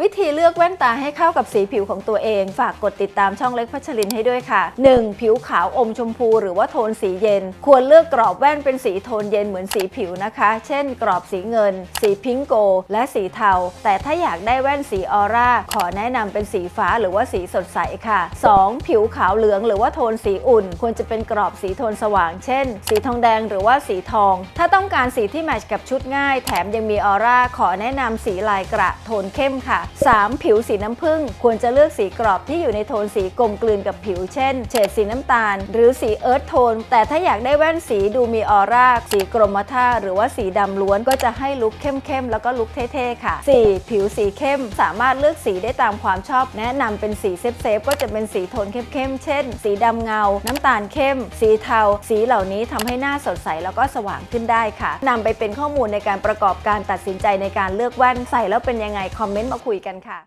วิธีเลือกแว่นตาให้เข้ากับสีผิวของตัวเอง ฝากกดติดตามช่องเล็กพัชรินให้ด้วยค่ะ 1. ผิวขาวอมชมพูหรือว่าโทนสีเย็น ควรเลือกกรอบแว่นเป็นสีโทนเย็นเหมือนสีผิวนะคะ เช่น กรอบสีเงิน สีพิงโก และสีเทา แต่ถ้าอยากได้แว่นสีออร่าขอแนะนำเป็นสีฟ้าหรือว่าสีสดใสค่ะ 2. ผิวขาวเหลืองหรือว่าโทนสีอุ่น ควรจะเป็นกรอบสีโทนสว่าง เช่น สีทองแดงหรือว่าสีทอง ถ้าต้องการสีที่แมทช์กับชุดง่าย แถมยังมีออร่าขอแนะนำสีลายกระโทนเข้มค่ะ 3. ผิวสีน้ำผึ้งควรจะเลือกสีกรอบที่อยู่ในโทนสีกลมกลืนกับผิวเช่น เฉดสีน้ำตาล หรือสีเอิร์ธโทน แต่ถ้าอยากได้แว่นสีดูมีออร่าสีกรมท่าหรือว่าสีดำล้วนก็จะให้ลุคเข้มๆ แล้วก็ลุคเท่ๆ ค่ะ 4. ผิวสีเข้มสามารถเลือกสีได้ตามความชอบ แนะนำเป็นสีเซฟๆก็จะเป็นสีโทนเข้มๆ เช่น สีดำเงา น้ำตาลเข้ม สีเทา สีเหล่านี้ทำให้หน้าสดใสแล้วก็สว่างขึ้นได้ค่ะนำไปเป็นข้อมูลในการประกอบการตัดสินใจในการเลือกแว่นใส่แล้วเป็นยังไงคอมเมนต์มาคุยคุยกันค่ะ